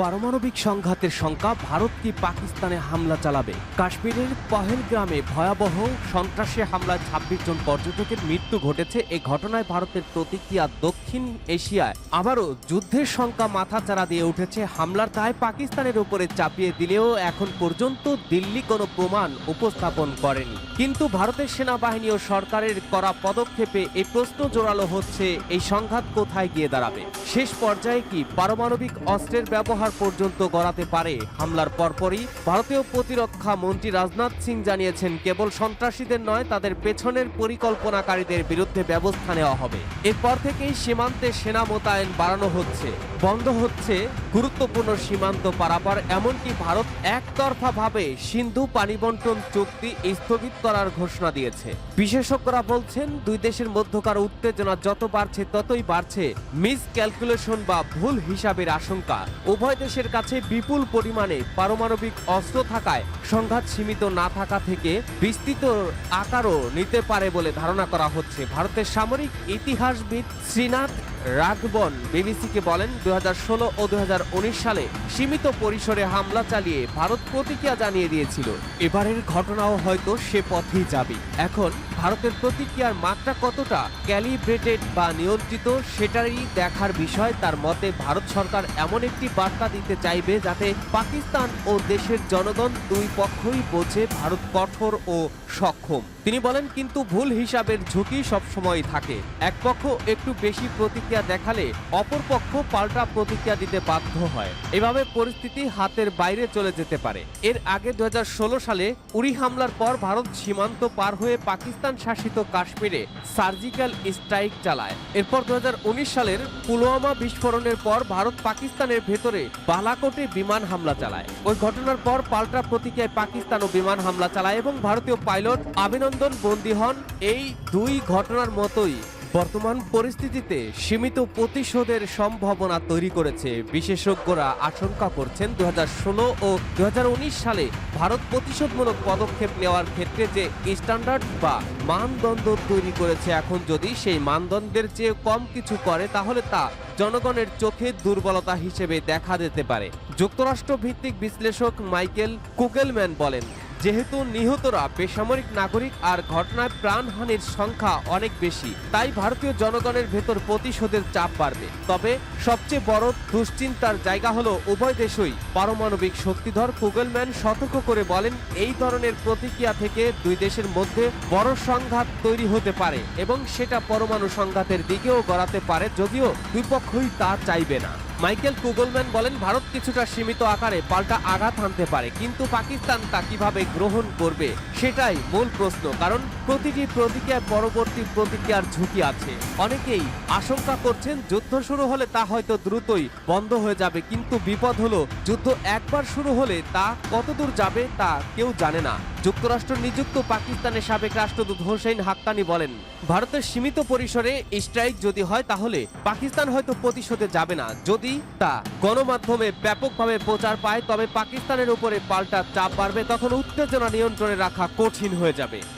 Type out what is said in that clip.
পারমাণবিক সংঘাতের শঙ্কা, ভারত কি পাকিস্তানে হামলা চালাবে? কাশ্মীরের পহেলগ্রামে ভয়াবহ সন্ত্রাসী হামলায় ছাব্বিশ জন পর্যটকের মৃত্যু ঘটেছে। এই ঘটনায় ভারতের প্রতিক্রিয়া দক্ষিণ এশিয়ায়। আবারও যুদ্ধের শঙ্কা মাথাচাড়া দিয়ে উঠেছে। হামলার দায় পাকিস্তানের উপরে চাপিয়ে দিলেও এখন পর্যন্ত দিল্লি কোনো প্রমাণ উপস্থাপন করেনি। কিন্তু ভারতের সেনাবাহিনী ও সরকারের করা পদক্ষেপে এই প্রশ্ন জোরালো হচ্ছে, এই সংঘাত কোথায় গিয়ে দাঁড়াবে? শেষ পর্যায়ে কি পারমাণবিক অস্ত্রের ব্যবহার পর্যন্ত গড়াতে পারে। হামলার পরপরই ভারতীয় প্রতিরক্ষা মন্ত্রী রাজনাথ সিং জানিয়েছেন, কেবল সন্ত্রাসীদের নয়, তাদের পেছনের পরিকল্পনাকারীদের বিরুদ্ধে ব্যবস্থা নেওয়া হবে। এরপর থেকেই সীমান্তে সেনা মোতায়েন বাড়ানো হচ্ছে। বন্ধ হচ্ছে গুরুত্বপূর্ণ সীমান্ত পারাপার, এমনকি ভারত একতরফা ভাবে সিন্ধু পানি বন্টন চুক্তি স্থগিত করার ঘোষণা দিয়েছে। বিশেষজ্ঞরা বলছেন, দুই দেশের মধ্যকার উত্তেজনা যত বাড়ছে, ততই বাড়ছে। মিস ক্যালকুলেশন বা ভুল হিসাবের আশঙ্কা। উভয় দেশের কাছে বিপুল পরিমাণে পারমাণবিক অস্ত্র থাকায় সংঘাত সীমিত না থাকা থেকে বিস্তৃত আকারও নিতে পারে বলে ধারণা করা হচ্ছে। ভারতের সামরিক ইতিহাসবিদ শ্রীনাথ রাগবন বিবিসিকে বলেন দুই হাজার ষোলো ও দু হাজার উনিশ সালে সীমিত পরিসরে হামলা চালিয়ে ভারত প্রতিক্রিয়া জানিয়ে দিয়েছিল। এবারের ঘটনাও হয়তো সে পথেই যাবে। এখন ভারতের প্রতিক্রিয়ার মাত্রা কতটা ক্যালিব্রেটেড বা নিয়ন্ত্রিত সেটারই দেখার বিষয়। তার মতে, ভারত সরকার এমন একটি বার্তা দিতে চাইবে যাতে পাকিস্তান ও দেশের জনগণ দুই পক্ষই বোঝে ভারত কঠোর ও সক্ষম। তিনি বলেন, কিন্তু ভুল হিসাবের ঝুঁকি সবসময় থাকে। এক পক্ষ একটু বেশি প্রতিক্রিয়া দেখালে অপর পক্ষ পাল্টা প্রতিক্রিয়া দিতে বাধ্য হয়। এভাবে পরিস্থিতি হাতের বাইরে চলে যেতে পারে। এর আগে দু হাজার ষোলো সালে উড়ি হামলার পর ভারত সীমান্ত পার হয়ে পাকিস্তান শাসিত কাশ্মীরে সার্জিক্যাল স্ট্রাইক চালায়। এরপর দুই হাজার উনিশ সালের পুলওয়ামা বিস্ফোরণের পর ভারত পাকিস্তানের ভেতরে বালাকোটে বিমান হামলা চালায়। ওই ঘটনার পর পাল্টা প্রতিক্রিয়ায় পাকিস্তানও বিমান হামলা চালায় এবং ভারতীয় পাইলট অভিনন্দন বন্দী হন। এই দুই ঘটনার মতোই বর্তমান পরিস্থিতিতে সীমিত প্রতিশোধের সম্ভাবনা তৈরি করেছে। বিশেষজ্ঞরা আশঙ্কা করছেন দু ষোলো ও দু হাজার উনিশ সালে ভারত প্রতিশোধমূলক পদক্ষেপ নেওয়ার ক্ষেত্রে যে স্ট্যান্ডার্ড বা মানদণ্ড তৈরি করেছে এখন যদি সেই মানদণ্ডের চেয়ে কম কিছু করে, তাহলে তা জনগণের চোখে দুর্বলতা হিসেবে দেখা যেতে পারে। যুক্তরাষ্ট্র ভিত্তিক বিশ্লেষক মাইকেল কুকেলম্যান বলেন যেহেতু নিহতরা বেসামরিক নাগরিক আর ঘটনায় প্রাণহানির সংখ্যা অনেক বেশি, তাই ভারতীয় জনগণের ভেতর প্রতিশোধের চাপ বাড়বে। তবে সবচেয়ে বড় দুশ্চিন্তার জায়গা হলো উভয় দেশই পারমাণবিক শক্তিধর কুগলম্যান সতর্ক করে বলেন, এই ধরনের প্রতিক্রিয়া থেকে দুই দেশের মধ্যে বড় সংঘাত তৈরি হতে পারে এবং সেটা পরমাণু সংঘাতের দিকেও গড়াতে পারে, যদিও দুই পক্ষই তা চাইবে না। মাইকেল কুগলম্যান বলেন, ভারত কিছুটা সীমিত আকারে পাল্টা আঘাত হানতে পারে, কিন্তু পাকিস্তান তা কীভাবে গ্রহণ করবে সেটাই মূল প্রশ্ন। কারণ প্রতিটি প্রতিক্রিয়ার পরবর্তী প্রতিক্রিয়ার ঝুঁকি আছে। অনেকেই আশঙ্কা করছেন, যুদ্ধ শুরু হলে তা হয়তো দ্রুতই বন্ধ হয়ে যাবে, কিন্তু বিপদ হলো, যুদ্ধ একবার শুরু হলে তা কতদূর যাবে তা কেউ জানে না। যুক্তরাষ্ট্র নিযুক্ত পাকিস্তানের সাবেক রাষ্ট্রদূত হোসেন হাক্কানি বলেন, ভারতের সীমিত পরিসরে স্ট্রাইক যদি হয় তাহলে পাকিস্তান হয়তো প্রতিশোধে যাবে না। যদি তা গণমাধ্যমে ব্যাপকভাবে প্রচার পায়, তবে পাকিস্তানের উপরে পাল্টা চাপ বাড়বে, তখন উত্তেজনা নিয়ন্ত্রণে রাখা কঠিন হয়ে যাবে।